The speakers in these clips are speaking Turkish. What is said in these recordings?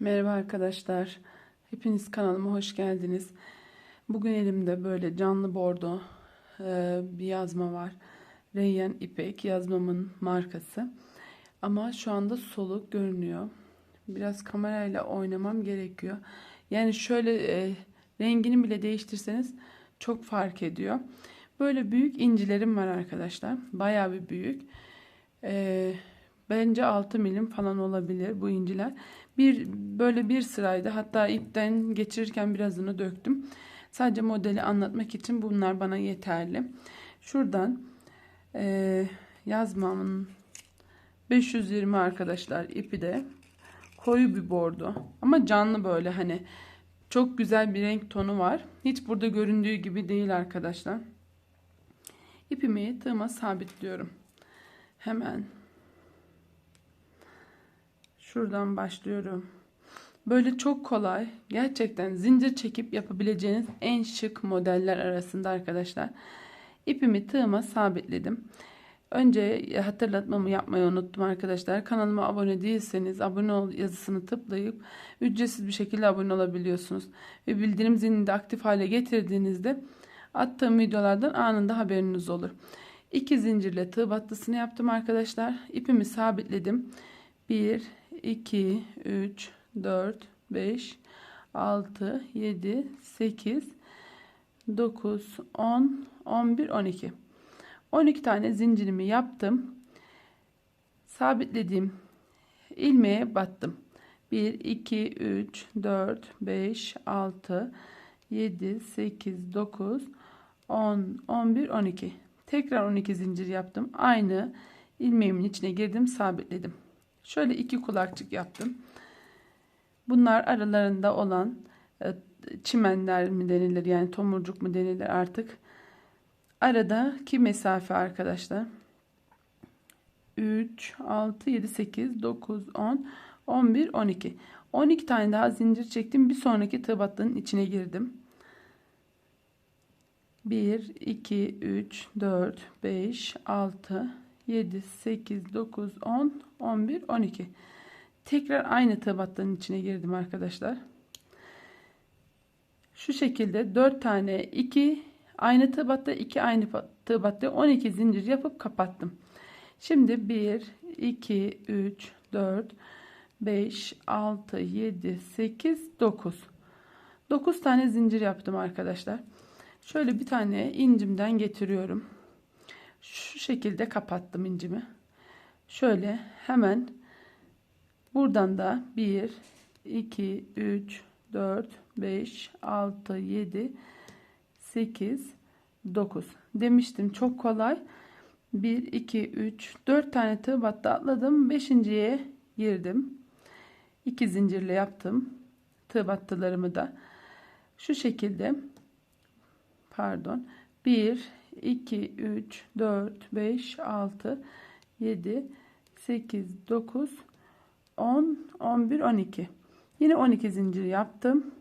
Merhaba arkadaşlar. Hepiniz kanalıma hoş geldiniz. Bugün elimde böyle canlı bordo e, bir yazma var. Reyyan İpek yazmamın markası. Ama şu anda soluk görünüyor. Biraz kamerayla oynamam gerekiyor. Yani şöyle e, rengini bile değiştirseniz çok fark ediyor. Böyle büyük incilerim var arkadaşlar. Bayağı bir büyük. Eee Bence 6 milim falan olabilir bu inciler. Bir böyle bir sıraydı. Hatta ipten geçirirken birazını döktüm. Sadece modeli anlatmak için bunlar bana yeterli. Şuradan e, yazmamın 520 arkadaşlar ipi de koyu bir bordo. Ama canlı böyle hani çok güzel bir renk tonu var. Hiç burada göründüğü gibi değil arkadaşlar. İpimi tığıma sabitliyorum. Hemen Şuradan başlıyorum. Böyle çok kolay, gerçekten zincir çekip yapabileceğiniz en şık modeller arasında arkadaşlar. İpimi tığıma sabitledim. Önce hatırlatmamı yapmayı unuttum arkadaşlar. Kanalıma abone değilseniz abone ol yazısını tıklayıp ücretsiz bir şekilde abone olabiliyorsunuz. Ve bildirim zilini de aktif hale getirdiğinizde attığım videolardan anında haberiniz olur. İki zincirle tığ battısını yaptım arkadaşlar. İpimi sabitledim. 1 2, 3, 4, 5, 6, 7, 8, 9, 10, 11, 12. 12 tane zincirimi yaptım. Sabitlediğim ilmeğe battım. 1, 2, 3, 4, 5, 6, 7, 8, 9, 10, 11, 12. Tekrar 12 zincir yaptım. Aynı ilmeğimin içine girdim, sabitledim. Şöyle iki kulakçık yaptım. Bunlar aralarında olan e, çimenler mi denilir yani tomurcuk mu denilir artık. Aradaki mesafe arkadaşlar. 3, 6, 7, 8, 9, 10, 11, 12. 12 tane daha zincir çektim. Bir sonraki tığ içine girdim. 1, 2, 3, 4, 5, 6, 7, 8, 9, 10, 11, 12. Tekrar aynı tabatların içine girdim arkadaşlar. Şu şekilde 4 tane 2 aynı tabatta 2 aynı tabatta 12 zincir yapıp kapattım. Şimdi 1, 2, 3, 4, 5, 6, 7, 8, 9. 9 tane zincir yaptım arkadaşlar. Şöyle bir tane incimden getiriyorum şu şekilde kapattım incimi. Şöyle hemen buradan da 1 2 3 4 5 6 7 8 9 demiştim çok kolay. 1 2 3 4 tane tığ battı atladım. 5.ye girdim. 2 zincirle yaptım tığ battılarımı da. Şu şekilde pardon 1 2, 3, 4, 5, 6, 7, 8, 9, 10, 11, 12. Yine 12 zincir yaptım.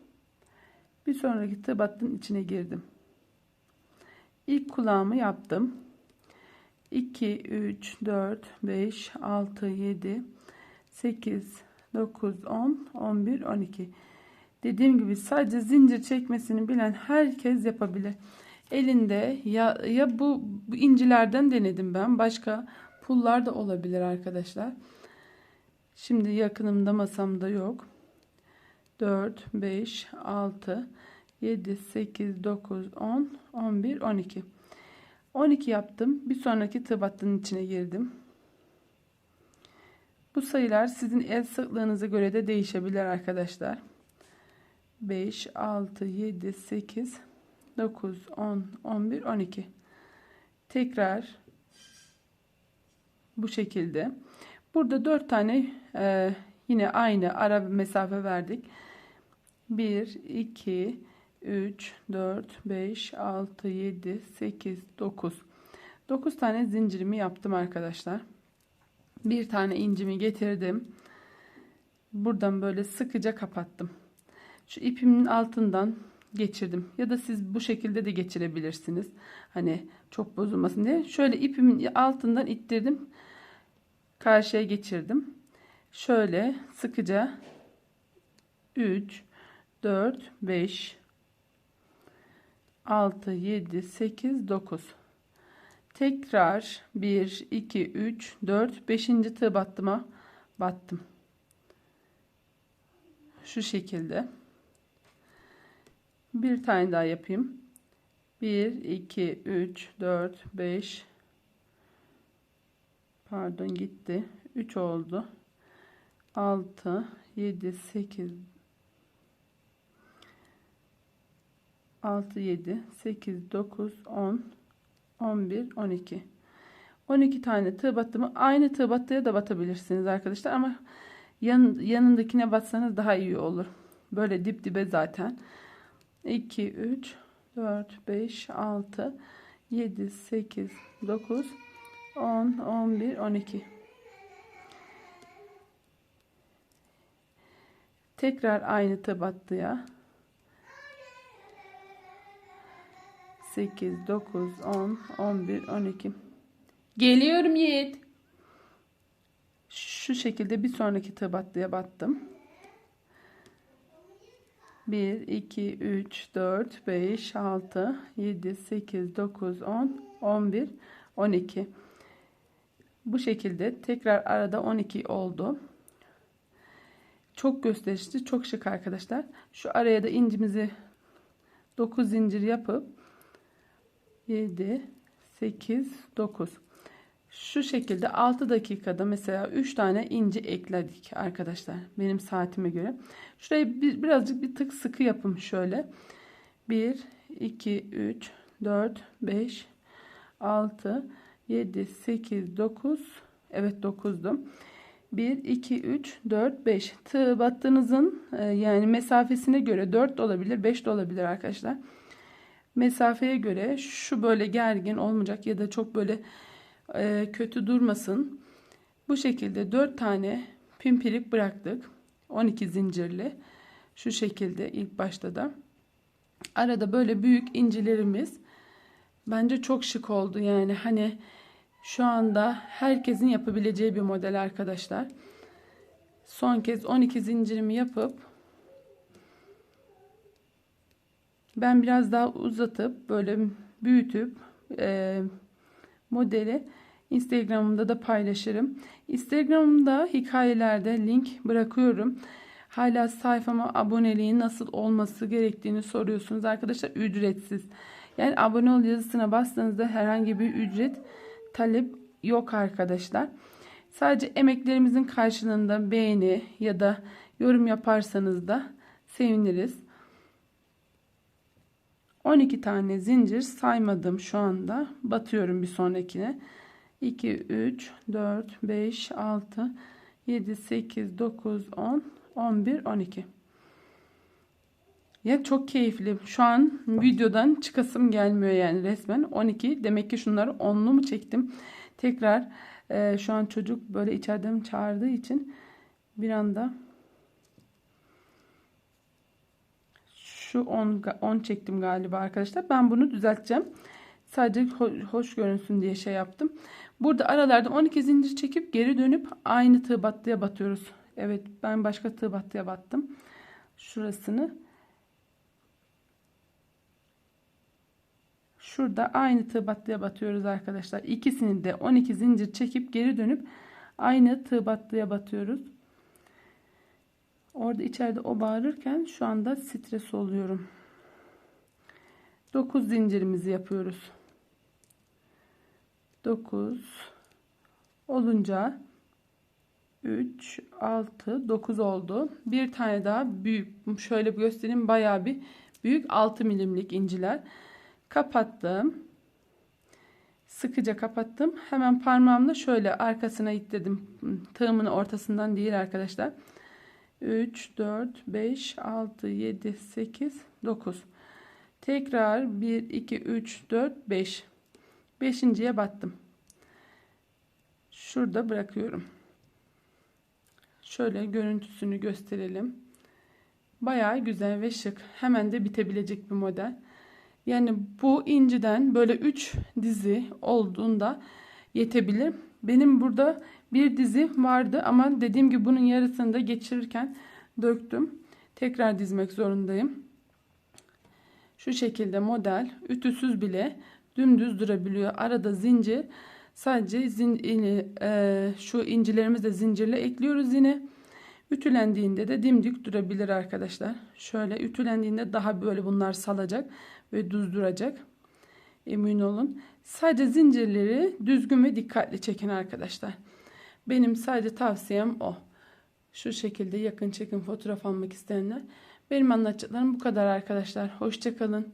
Bir sonraki tığ içine girdim. İlk kulağımı yaptım. 2, 3, 4, 5, 6, 7, 8, 9, 10, 11, 12. Dediğim gibi sadece zincir çekmesini bilen herkes yapabilir elinde ya, ya bu, bu incilerden denedim ben. Başka pullar da olabilir arkadaşlar. Şimdi yakınımda masamda yok. 4, 5, 6, 7, 8, 9, 10, 11, 12. 12 yaptım. Bir sonraki tığ içine girdim. Bu sayılar sizin el sıklığınıza göre de değişebilir arkadaşlar. 5, 6, 7, 8, 9, 10, 11, 12. Tekrar bu şekilde. Burada 4 tane e, yine aynı ara mesafe verdik. 1, 2, 3, 4, 5, 6, 7, 8, 9. 9 tane zincirimi yaptım arkadaşlar. Bir tane incimi getirdim. Buradan böyle sıkıca kapattım. Şu ipimin altından geçirdim. Ya da siz bu şekilde de geçirebilirsiniz. Hani çok bozulmasın diye. Şöyle ipimin altından ittirdim. Karşıya geçirdim. Şöyle sıkıca 3 4 5 6 7 8 9 tekrar 1 2 3 4 5. tığ battıma battım şu şekilde bir tane daha yapayım. 1 2 3 4 5 pardon gitti. 3 oldu. 6 7 8 6 7 8 9 10 11 12 12 tane tığ battımı aynı tığ battıya da batabilirsiniz arkadaşlar ama yan, yanındakine batsanız daha iyi olur. Böyle dip dibe zaten 2 3 4 5 6 7 8 9 10 11 12 tekrar aynı tığ battıya 8 9 10 11 12 geliyorum Yiğit. Şu şekilde bir sonraki tığ battıya battım 1 2 3 4 5 6 7 8 9 10 11 12 bu şekilde tekrar arada 12 oldu. Çok gösterişli çok şık arkadaşlar. Şu araya da incimizi 9 zincir yapıp 7 8 9 şu şekilde 6 dakikada mesela 3 tane inci ekledik arkadaşlar benim saatime göre. Şurayı bir, birazcık bir tık sıkı yapın şöyle. 1 2 3 4 5 6 7 8 9 evet 9'dum 1 2 3 4 5 tığ battığınızın e, yani mesafesine göre 4 de olabilir 5 de olabilir arkadaşlar. Mesafeye göre şu böyle gergin olmayacak ya da çok böyle e, kötü durmasın. Bu şekilde 4 tane pimpirik bıraktık. 12 zincirli. Şu şekilde ilk başta da. Arada böyle büyük incilerimiz bence çok şık oldu. Yani hani şu anda herkesin yapabileceği bir model arkadaşlar. Son kez 12 zincirimi yapıp ben biraz daha uzatıp böyle büyütüp e, modeli Instagram'ımda da paylaşırım. Instagram'da hikayelerde link bırakıyorum. Hala sayfama aboneliğin nasıl olması gerektiğini soruyorsunuz arkadaşlar. Ücretsiz. Yani abone ol yazısına bastığınızda herhangi bir ücret talep yok arkadaşlar. Sadece emeklerimizin karşılığında beğeni ya da yorum yaparsanız da seviniriz. 12 tane zincir saymadım şu anda. Batıyorum bir sonrakine. 2, 3, 4, 5, 6, 7, 8, 9, 10, 11, 12. Ya çok keyifli. Şu an videodan çıkasım gelmiyor yani resmen. 12. Demek ki şunları onlu mu çektim? Tekrar e, şu an çocuk böyle içeriden çağırdığı için bir anda şu 10 10 çektim galiba arkadaşlar. Ben bunu düzelteceğim. Sadece hoş görünsün diye şey yaptım. Burada aralarda 12 zincir çekip geri dönüp aynı tığ battıya batıyoruz. Evet ben başka tığ battıya battım. Şurasını. Şurada aynı tığ battıya batıyoruz arkadaşlar. İkisini de 12 zincir çekip geri dönüp aynı tığ battıya batıyoruz. Orada içeride o bağırırken şu anda stres oluyorum. 9 zincirimizi yapıyoruz. 9 olunca 3 6 9 oldu. Bir tane daha büyük şöyle göstereyim bayağı bir büyük 6 milimlik inciler. Kapattım. Sıkıca kapattım. Hemen parmağımla şöyle arkasına itledim. Tığımın ortasından değil arkadaşlar. 3 4 5 6 7 8 9 tekrar 1 2 3 4 5 beşinciye battım. Şurada bırakıyorum. Şöyle görüntüsünü gösterelim. Bayağı güzel ve şık. Hemen de bitebilecek bir model. Yani bu inciden böyle 3 dizi olduğunda yetebilir benim burada bir dizi vardı ama dediğim gibi bunun yarısını da geçirirken döktüm. tekrar dizmek zorundayım. Şu şekilde model ütüsüz bile dümdüz durabiliyor. Arada zincir sadece zin, e, şu incilerimizi de zincirle ekliyoruz yine. Ütülendiğinde de dimdik durabilir arkadaşlar. Şöyle ütülendiğinde daha böyle bunlar salacak ve düz duracak. Emin olun. Sadece zincirleri düzgün ve dikkatli çekin arkadaşlar. Benim sadece tavsiyem o. Şu şekilde yakın çekim fotoğraf almak isteyenler. Benim anlatacaklarım bu kadar arkadaşlar. Hoşçakalın.